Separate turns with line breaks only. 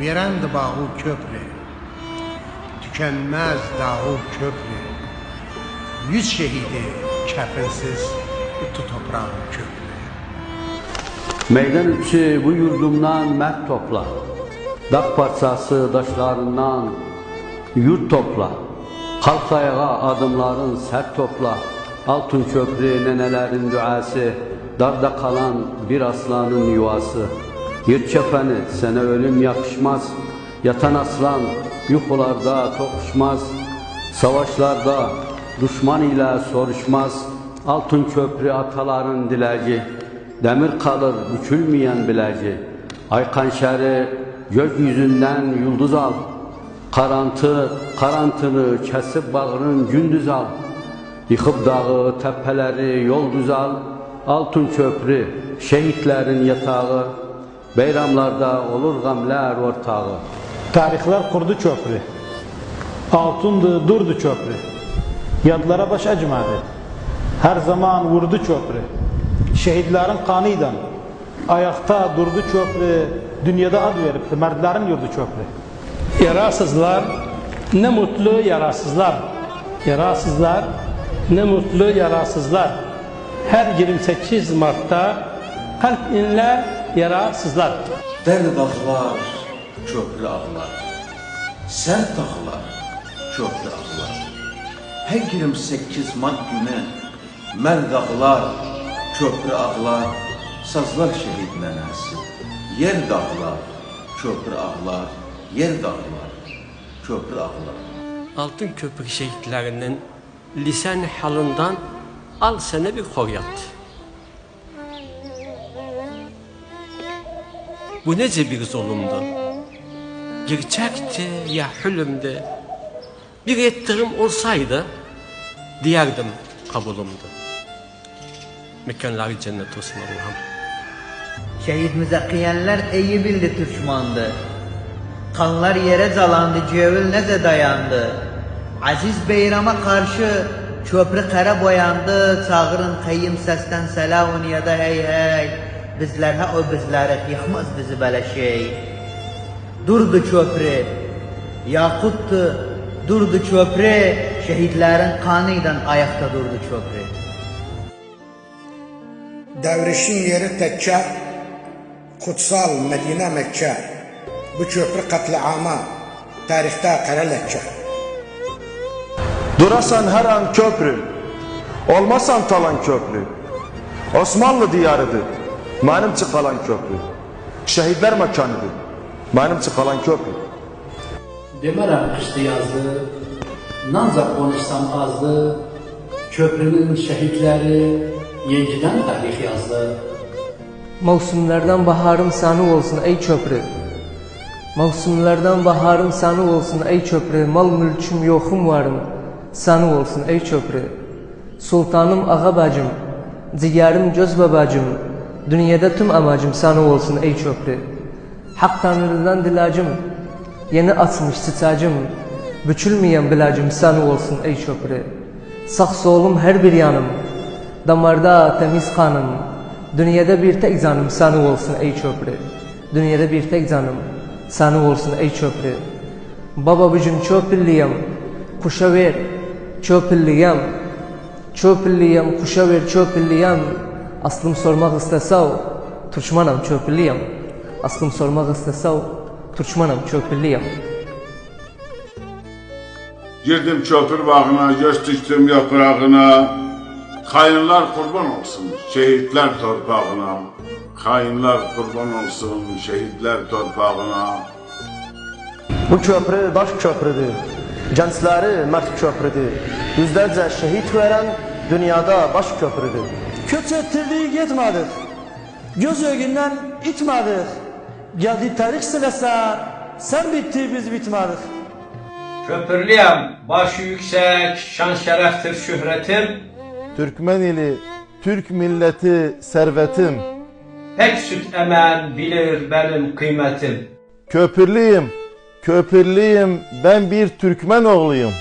Verend bahu köprü, tükenmez dahu köprü, yüz şehidi kefensiz tut toprağın köprü.
Meydan üçü bu yurdumdan mert topla, dak parçası daşlarından yurt topla, kalk ayağa adımların sert topla, Altın köprü nenelerin duası. Darda kalan bir aslanın yuvası. Yırt kefeni sana ölüm yakışmaz. Yatan aslan yuhularda tokuşmaz. Savaşlarda düşman ile soruşmaz. Altın köprü ataların diləci. Demir kalır bükülmeyen bileci. Ay kanşeri gökyüzünden yıldız al. Karantı, karantını kesip bağrın gündüz al. Yıkıp dağı, tepeleri yol düz al. Altın köprü, şehitlerin yatağı. Beyramlarda olur gamler ortağı.
Tarihler kurdu köprü. Altındı, durdu köprü. Yadlara baş acımadı. Her zaman vurdu köprü. Şehitlerin kanıyla ayakta durdu köprü. Dünyada ad veripti. Mertlerin yurdu köprü.
Yarasızlar ne mutlu yarasızlar. Yarasızlar ne mutlu yarasızlar. Her 28 Mart'ta kalp inler yarasızlar.
Dərd dağlar, köprü ağlar. Sən dağlar, köprü ağlar. Hər 28 mart günü mərd ağlar, köprü ağlar. Sazlar şəhid nənəsi. Yer dağlar, köprü ağlar. Yer dağlar, köprü ağlar.
Altın Köprü şehitlerinin lisan halından al sana bir horyat. Bu nece bir zulümdü? Gerçekti ya hülümdü. Bir yettirim olsaydı diyerdim kabulümdü. Mekanları cennet olsun Allah'ım.
Şehidimize kıyanlar iyi bildi düşmandı. Kanlar yere calandı, cevil neze dayandı. Aziz beyrama karşı köprü kara boyandı. Çağırın kayyım sesten selamın ya da hey hey. Bizler ha o bizlere yıkmaz bizi böyle şey. Durdu köprü, yakuttu, durdu köprü. Şehitlerin kanıyla ayakta durdu köprü.
Devrişin yeri tekke Kutsal Medine Mekke Bu köprü katliama Tarihte kara leke
Durasan her an köprü, olmasan talan köprü. Osmanlı diyarıdır, benim çıkalan köprü. Şehitler mekanıdır, benim çıkalan köprü.
Demirəm qışdı yazdı, nancaq konuşsam azdı, köprünün şəhidləri yenidən tarix yazdı.
Mevsimlerden baharım sanı olsun ey köprü. Mevsimlerden baharım sanı olsun ey köprü. Mal mülküm yoxum varım sanı olsun ey köprü. Sultanım ağa bacım, ciğerim göz babacım. Dünyada tüm amacım sanı olsun ey köprü. Hak Tanrı'dan dilacım, yeni açmış çiçacım. Bükülmeyen bilacım sanı olsun ey köprü. Sağ solum her bir yanım, damarda temiz kanım. Dünyada bir tek canım sana olsun ey köprü. Dünyada bir tek canım sana olsun ey köprü. Baba bugün çöpülliyem, kuşa ver, çöpülliyem. Çöpülliyem, kuşa ver çöpülliyem. Aslım sormak istesav, Türkmenam çöpülliyem. Aslım sormak istesav, Türkmenam çöpülliyem.
Girdim köprü bağına, göz diktim yaprağına. Kayınlar kurban olsun şehitler torpağına. Kayınlar kurban olsun şehitler torpağına.
Bu köprü daş köprüdür, gençleri mert köprüdür. Yüzlerce şehit veren dünyada baş köprüdür.
Köç ettirdiği gitmedik. Göz ögünden itmedik. Geldi tarih sırası, sen bitti biz bitmedik.
Köprülüyem, başı yüksek, şan şereftir şöhretim.
Türkmen ili, Türk milleti servetim.
Pek süt emen bilir benim kıymetim.
Köprülüyüm, köprülüyüm ben bir Türkmen oğluyum.